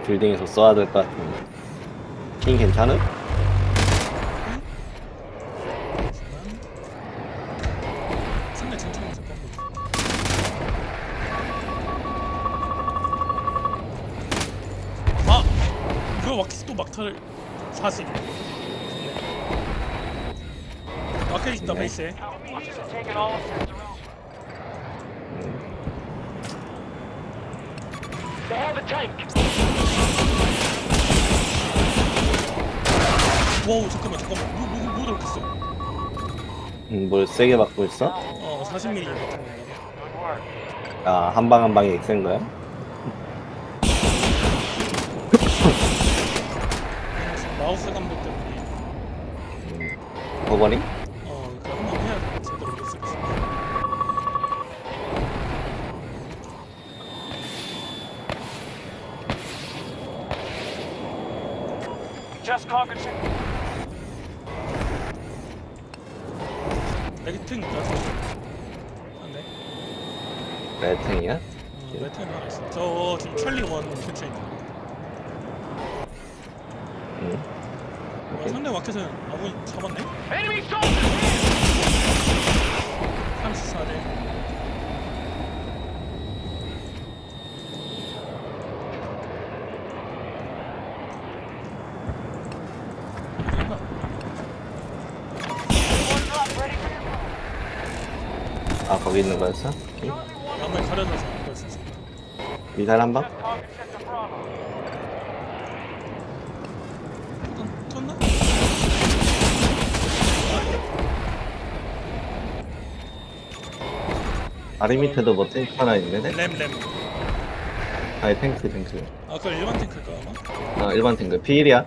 빌딩에서 쏘아야 될 것 같은데. 킹 괜찮음? 상대 아! 또 막타를 40 막혀 있다 네. 베이스에 They have a tank. 와우 잠깐만 잠깐만 뭐, 뭐, 뭐 들어갔어 음, 뭘 세게 맞고 있어? 어 40mm 막타가 아, 한 방 한 방이 센 거야? 마우스 감독 때문에 버버링? 어 그거 한번 해야 제대로 있어 Just conquered. Sing- 나서 안돼 레탱이야? 어, 레기팅 하나 있어 저 지금 찰리 원 있는 응. 어, 상대 마켓은 아군이 잡았네? Enemy soldiers. 거기 있는 거였어? 오케이. 양말 가려져서 안볼수 있어 미사일 한 방? 떴- 떴나? 다리 밑에도 뭐 탱크 하나 있네? 램램 아니, 탱크, 탱크. 아 그거 일반 탱크일까 아마? 아, 일반 탱크. 피일이야?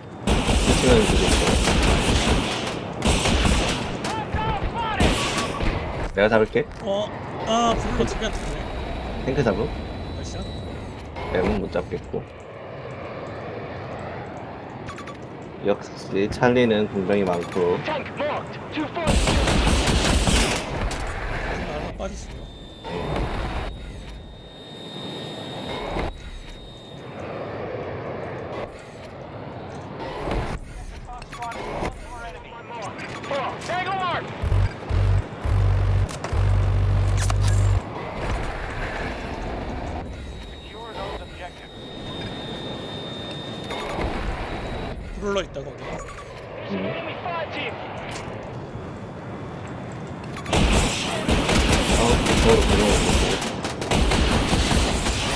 치면 있어. 내가 잡을게. 어? 아 불로 두개 같은데 탱크 잡음? 나이스 램은 못 잡겠고. 역시 찰리는 공병이 많고 Tank marked. Two forces. 얼마 빠지시고 있다 거기.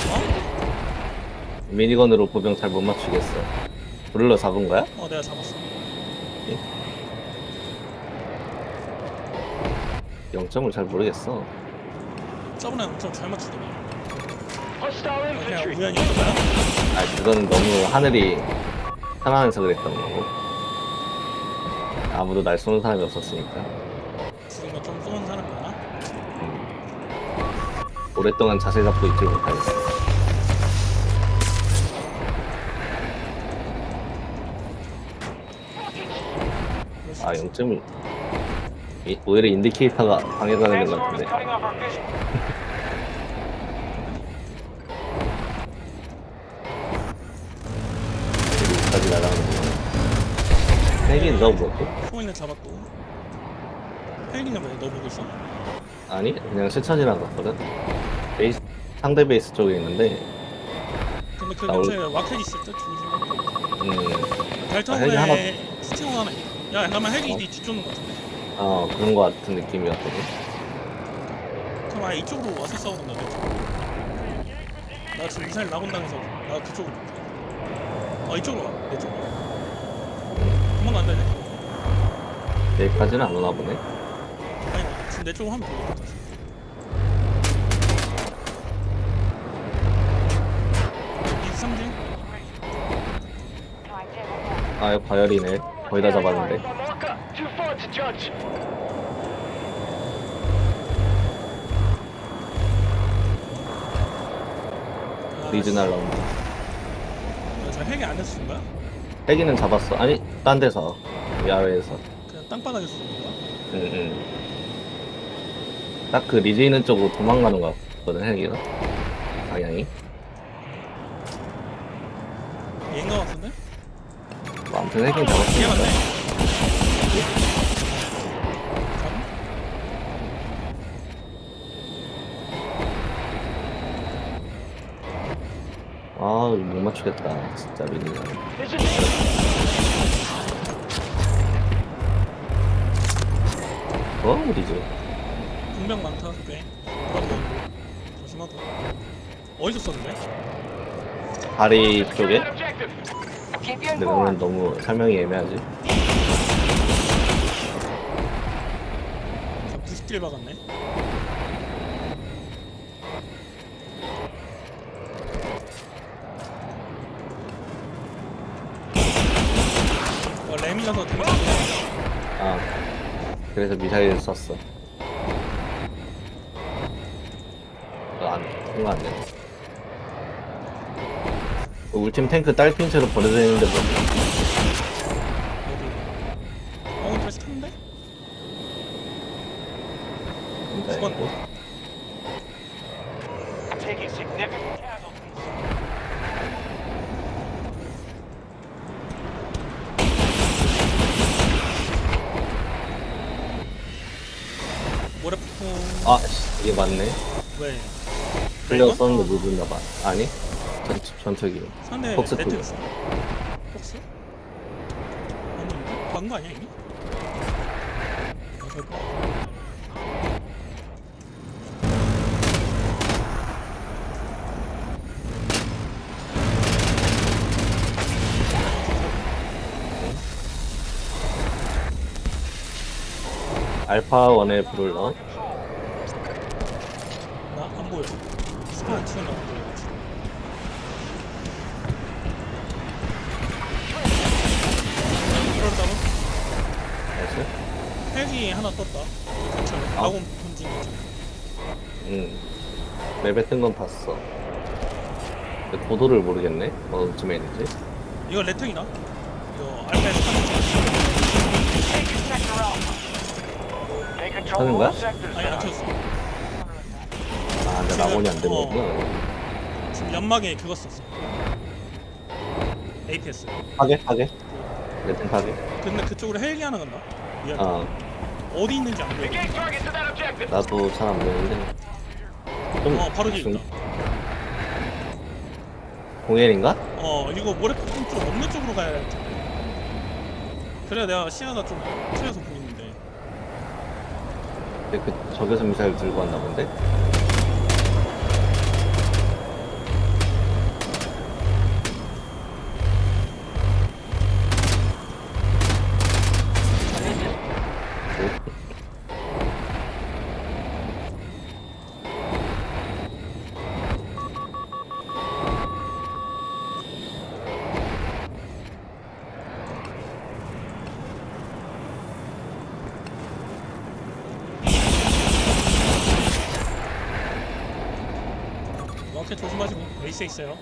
어? 미니건으로 보병 잘 못 맞추겠어. 브룰러 잡은 거야? 어 내가 잡았어 0점을 잘 모르겠어. 저번에 엄청 잘 맞추더니 Hostile 그냥. 우연이었던 거야? 아, 그거는 너무 하늘이 편안해서 그랬던 거고. 아무도 날 쏘는 사람이 없었으니까. 지금은 좀 쏘는 사람이 많아? 오랫동안 자세 잡고 있지 못하겠어. 아, 있어. 0점이. 이- 오히려 인디케이터가 방해가 되는 것 같은데. cutting off our vision. 여기까지 날아가는 거. 헬기는 너 뭐고? 소인을 잡았고 헬기는 왜 너 보고 있어? 아니, 그냥 실천이랑 갔거든. 베이스, 상대 베이스 쪽에 있는데, 근데 그나 올- 근처에 와켓 있을 때 조심 음, 헬기 하나- 달타운에 스티어 하나 있다 야 잠깐만 헬기 어? 네 뒤쫓는 거 같은데 어, 그런 거 같은 느낌이었거든. 그럼 아예 이쪽으로 와서 싸우는 거야 나 지금 미사일 나온다면서 나 그쪽으로 아 이쪽으로 와내 쪽으로 도망가 안 되네 여기까지는 안 오나 보네. 아니 지금 내 쪽으로 하면 되겠다 이삼진 아, 이거 과열이네. 거의 다 잡았는데. Judge. 리즈널 라운드. 저 헬기 안에서 쏜거 야? 헬기는 잡았어. 아니, 딴 데서. 야외에서. 그냥 땅바닥에서 쏜 거야? 응, 응. 딱 그 리즈 있는 쪽으로 도망가는 것 같거든, 헬기가. 방향이. 얘인 거 같은데? 뭐 아무튼 핵인 얘 잡았으니까. 맞네. 아, 이거 못 맞추겠다. 진짜 미니가. 어, 어디지? 분명 많다 꽤. 뭐 조심하다. 어디서 썼는데? 다리 쪽에? Keep you 근데 그러면 너무 설명이 애매하지. 자, 90딜 박았네. 잘 아, 그래서 미사일 썼어. 어, 안, 통과 안 돼. 그 우리 팀 탱크 딸핀 채로 버려져 있는데 뭐, 어디? 어, 다시 탔는데? 진짜 죽었네. 이거. taking significant casualties. 모래폭풍 아, 씨, 이게 맞네. 왜? 흘려 썼는데 못 줬나봐. 아니? 전, 전투기. 상대 폭스. 있어? 폭스? 아니 박은 거 아니야 이미? 알파 원에 불을 넣어. 나안 보여. 스파 튀어나온 거 같아. 그러다가 헬기 하나 떴다. 아. 아군 있죠. 응. 맵에 뜬 건 봤어. 근데 고도를 모르겠네. 어디쯤에 있는지. 이거 레탱이다. 이거 control 하는 거야? 아니 안 now. 쳤어. 아, 근데 낙원이 안 되는 어. 거구나. 지금 연막에 그거 썼어. APS. 파괴? 파괴? 레튼 파괴? 근데 그쪽으로 헬기 하나 간다. 미안. 아, 어디 있는지 안 보여. 나도 잘 안 보이는데. 좀 어 바로 뒤에 중- 있다. 공연인가? 어 이거 모래폭풍 좀 없는 쪽으로 가야 할 텐데. 그래야 내가 시야가 좀 트여서 보이는데. 근데 그 적외선 미사일 들고 왔나 본데? 조심하시고 에이스 있어요.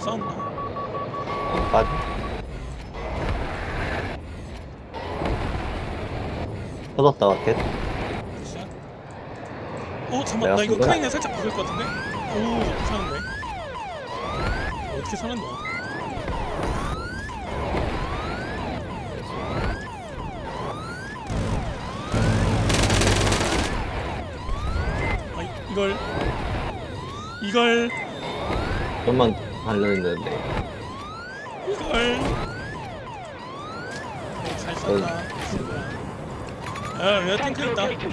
쫓기고 있어서 싸운다. 어, 빠져. 터졌다, 와켓. 굿샷. 어 내가 나 이거 쏜 거야? 크레인에 살짝 박을 것 같은데? 오 사는데? 어떻게 사는데? 아 이- 이걸 이걸 좀만 이걸 어, 잘 쐈다 야 여기 탱크 Tanker 있다.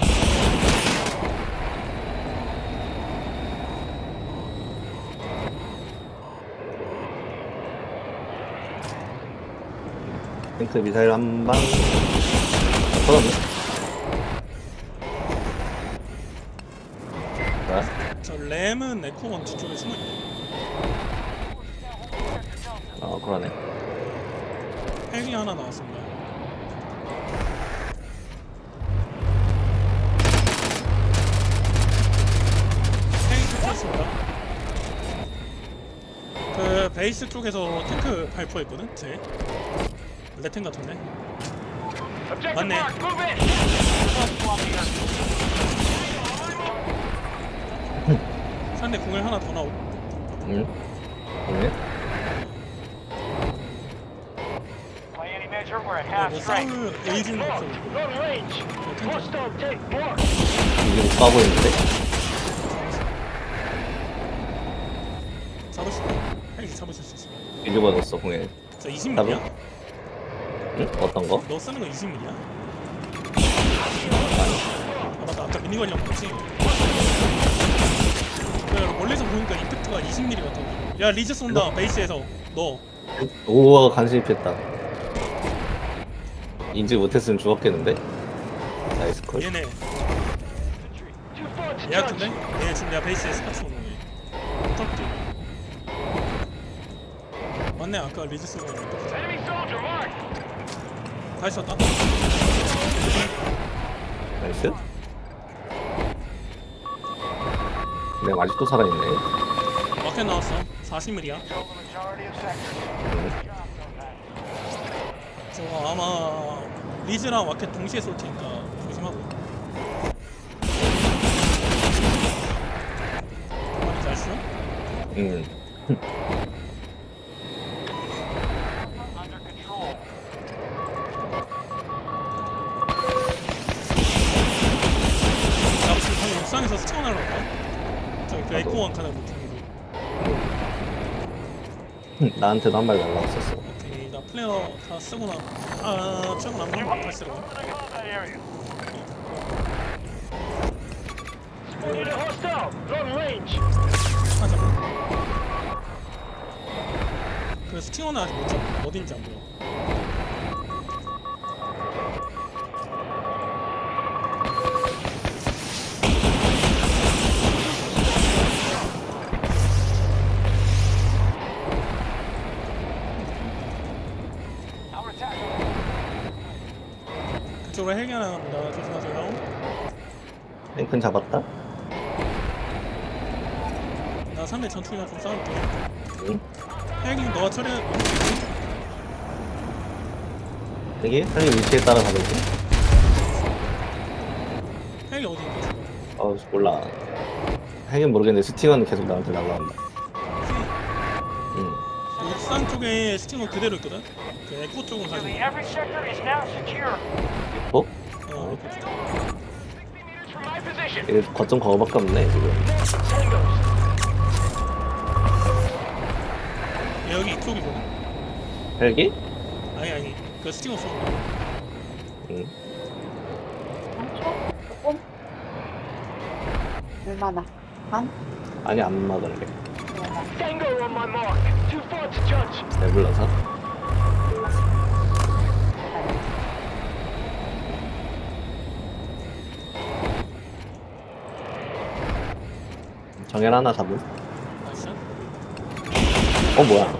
탱크 미사일 한 방. 터졌네. 자, 저 램은 에코원 뒤쪽에 숨어있네 어 그러네 헬기 하나 나왔습니다. 헬기 쫓았습니다. 그 베이스 쪽에서 탱크 발포했거든 제. 레탱 같은데. 맞네. 상대 공을 하나 더 나오. 응그러네 By 없어. 이게 못 헬기 잡으실 수 있어 뒤집어졌어 공에 저 20mm야? 응? 어떤 거? 너 쓰는 거 20mm야? 아 맞다. 아까 미니건이랑 같지? 그 멀리서 보니까 임팩트가 20mm 같아 야 리즈 쏜다. 베이스에서. 너. 오가 간신입했다 인지 못했으면 죽었겠는데? 나이스 콜 얘네. 얘 같은데? 얘 지금 내가 베이스에 스팟 쏘는 거네 턱도. 맞네 아까 리즈 있는 거. Mark. 다시 쐈다. 나이스. 내가 아직도 살아있네. 마켓 나왔어? 40mm야? Control 저 아마 리즈랑 마켓 동시에 쏠 테니까 조심하고 많이 잘 쏘? 응. 나 지금 방금 옥상에서 스쳐 날라왔다 저기 그 에코원 카드 못하는 거 나한테도 한 발 날라왔었어 플레이어 다 쓰고 나 아, 최고 남는 거 다시 쓰고. 하자 그 스팅어는 아직 못 잡아 어딘지 안 보여 쪽으로 헬기 하나 갑니다. 조심하세요. 탱큰 잡았다. 나 상대 전투기랑 좀 싸울게. 응. 헬기 너가 처리 여기? 헬기 위치에 따라 가겠지 헬기 어디 있는지 어 몰라. 하긴 모르겠는데 스팅어는 계속 나한테 날라온다. 응. 옥상 쪽에 스팅어 그대로 있거든? 그 에코 쪽은 가지고 Nearly every sector is now secure. 이게 거점 거거밖에 없네 지금 여기 이쪽이거든 헬기? 아니 아니 그 스팅어 거응 조금 얼마나 반? 아니 안 막을래 얼마나 Tango on my mark. Too far to judge. 배불러서 정현 하나 잡은 나이스. 어 뭐야?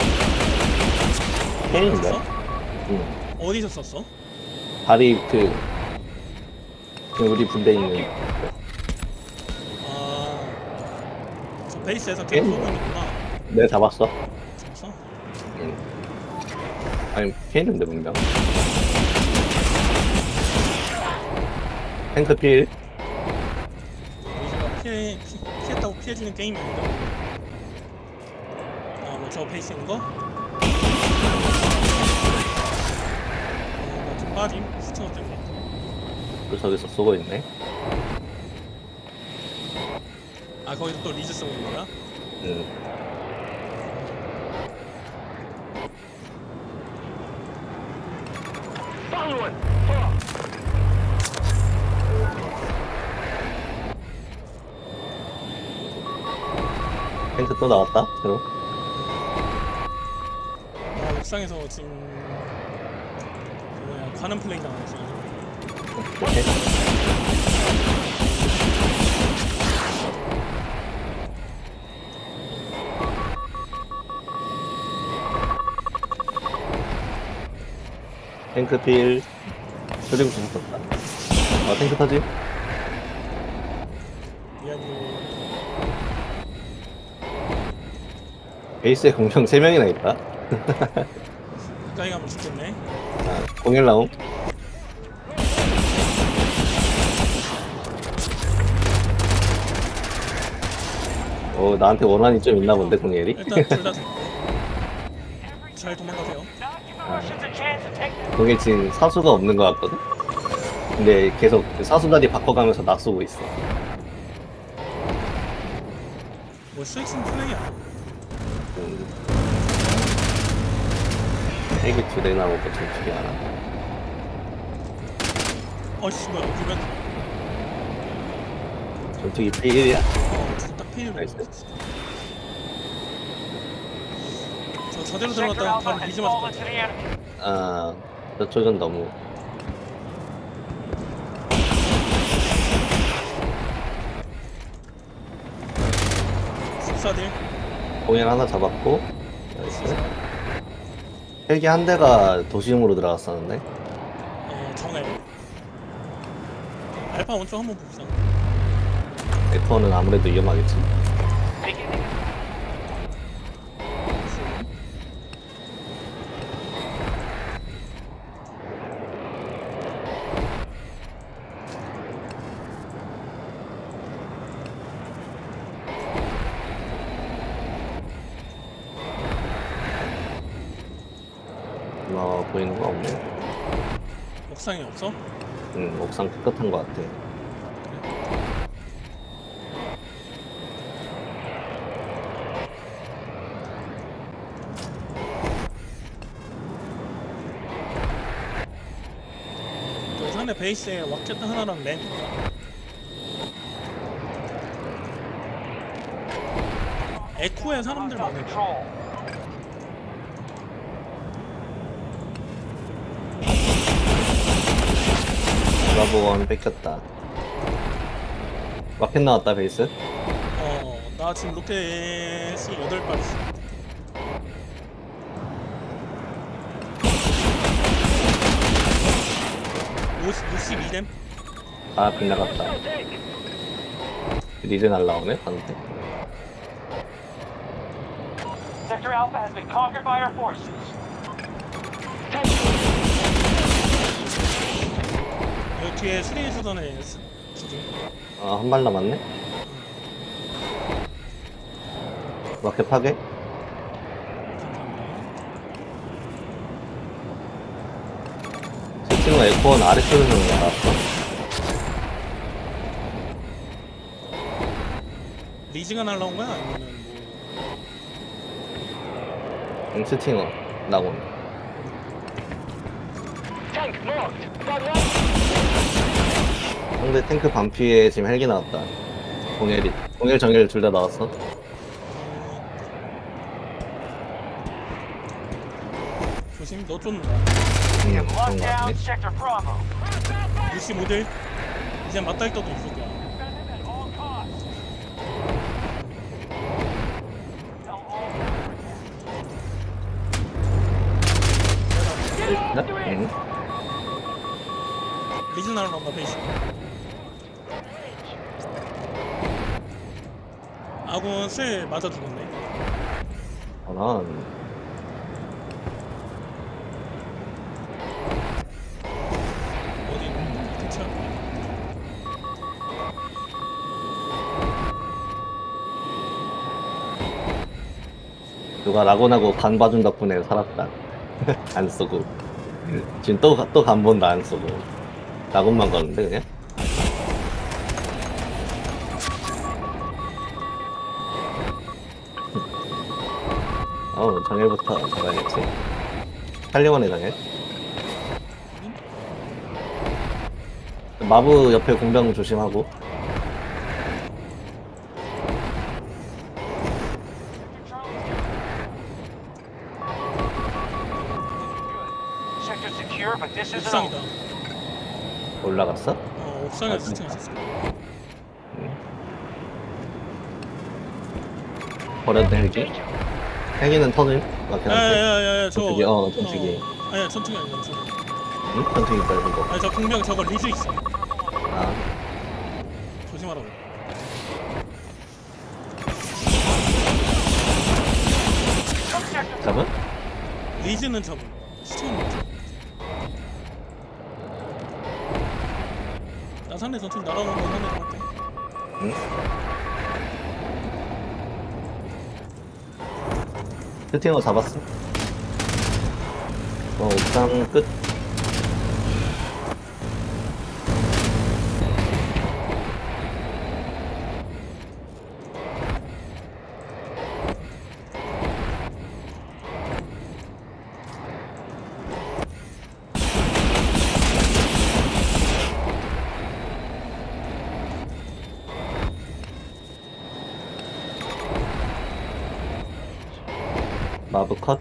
썼어? 응. 어디서 썼어? 다리 그, 그 우리 군대 있는 아 저 베이스에서 계속 쏘고 있는구나. 내 잡았어. 잡았어? 응. 아니 피했는데 분명. 탱크 필 피해, 피, 피했다고 피해주는 게임이 아니다 아뭐 저 베이스인 거? 어 나좀 빠짐 스팅어 때문에 또 저기서 쏘고 있네 아 거기서 또 리즈 쓰고 있는 거야? 응 Following. Far. 탱크 또 나왔다? 새로? 아, 옥상에서 지금 그 뭐야 관음 플레이 당했어. 오케이. 탱크 필. 그리고 죽었다. 아, 탱크 타지? 베이스에 공병 3명이나 있다. 가까이 가면 죽겠네. 아, 공일 나옴. 어, 나한테 원한이 좀 있나 본데, 공일이? 일단 둘다 잘 도망가세요. That. 공일 지금 사수가 없는 것 같거든? 근데 계속 그 사수다리 바꿔가면서 낯쏘고 있어. 뭐 스익슨 플레이야. 음. 핵이 두 대 나오고 전투기 하나. 어씨 뭐야 유변. 전투기 P1이야? 어딱 페일 나이스. 저 Sector 들어갔다 바로 has 비지 맞을 것 fallen to 같아. the enemy. 아, 저쪽은 너무. 숙사들. 공연 하나 잡았고. 나이스. 헬기 한 대가 도시용으로 들어갔었는데. 어 정해. 알파 원쪽 한번 봅시다. 에터는 아무래도 위험하겠지. Beginning. 뭐, 보이는 거 없네. 옥상에 없어? 응, 옥상 깨끗한 거 같아. 그 상대 베이스에 왁제트 하나랑 렌. 에코에 사람들 control. 브라보원 뺏겼다. 마켓 나왔다, 베이스. 어, 나 지금 로켓이 8발 있어. 오십 62댐? 아, 빗나갔다. 리즈 날라오네, 반대. Sector Alpha has been conquered by our forces. 여 기 뒤에 수리 스- 두개 아, 한 발 남았네? 마켓 파괴? 감사합니다. 세팅은 에코원 아래쪽에서 나왔어. 리즈가 날라온 거야? 아니면 뭐 응, 스팅어 나온. Tank marked. One. 상대 탱크 반피에 지금 헬기 나왔다. 공일이, 공일 정일 둘다 나왔어. 어, 조심 너 쫓는다 응, Lock 그런 거 down 같네. Sector Bravo. 65들 이제 맞다이 떠도 있을 거야 Defend at all costs. 응. 리즈 날라온다 베이스 아군 쇠 맞아 죽었네 저는 어디 있는 그쵸? 누가 라곤하고 간 봐준 덕분에 살았다. 안 쏘고. 지금 또, 또 간 본다, 안 쏘고. 라곤만 가는데, 그냥? 어우, 정일부터 잡아야겠지. 할리원의 정일. 마부 옆에 공병 조심하고. Sector secure, but this isn't 옥상이다 over. 올라갔어? 어 옥상에 아, 스팅 있었어 버렸네, 헬기. 헬기는 터짐? 막혀놨지? 야야야야 저 전투기, 어, 전투기. 어, 아니야 전투기 아니야 전투기 응? 전투기 짧은 거. 아니 저 공병 저거 리즈 있어 아, 조심하라고 잡은? 리즈는 잡음 시청 상대 전투기 날아오는 건 상대 잡을게 응? 세팅어 잡았어? 어, 옥상 끝. 마브 컷.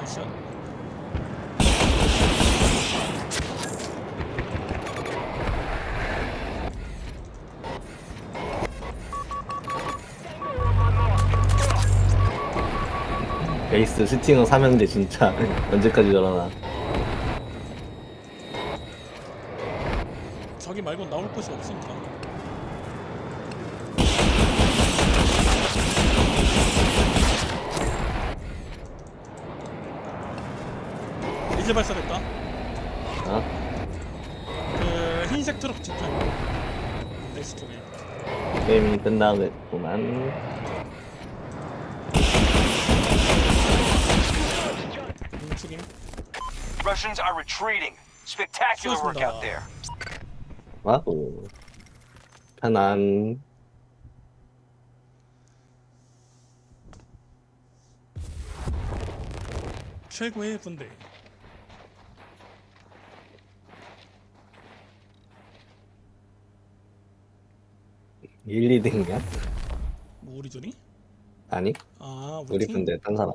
아시아 베이스 스팅어 사면대 진짜 언제까지 저러나. 자기 말고 나올 곳이 없으니까 리즈 발사됐다 아, 그 흰색 트럭 집탄 넥스 쪽에 게임이 끝나겠구만. 뭉치김 Russians are retreating. Spectacular work out there. 와우. 편안. 최고의 분대 1, 2등이야? 뭐 우리 둘이? 아니, 아 우리 팀? 분대 딴 사람.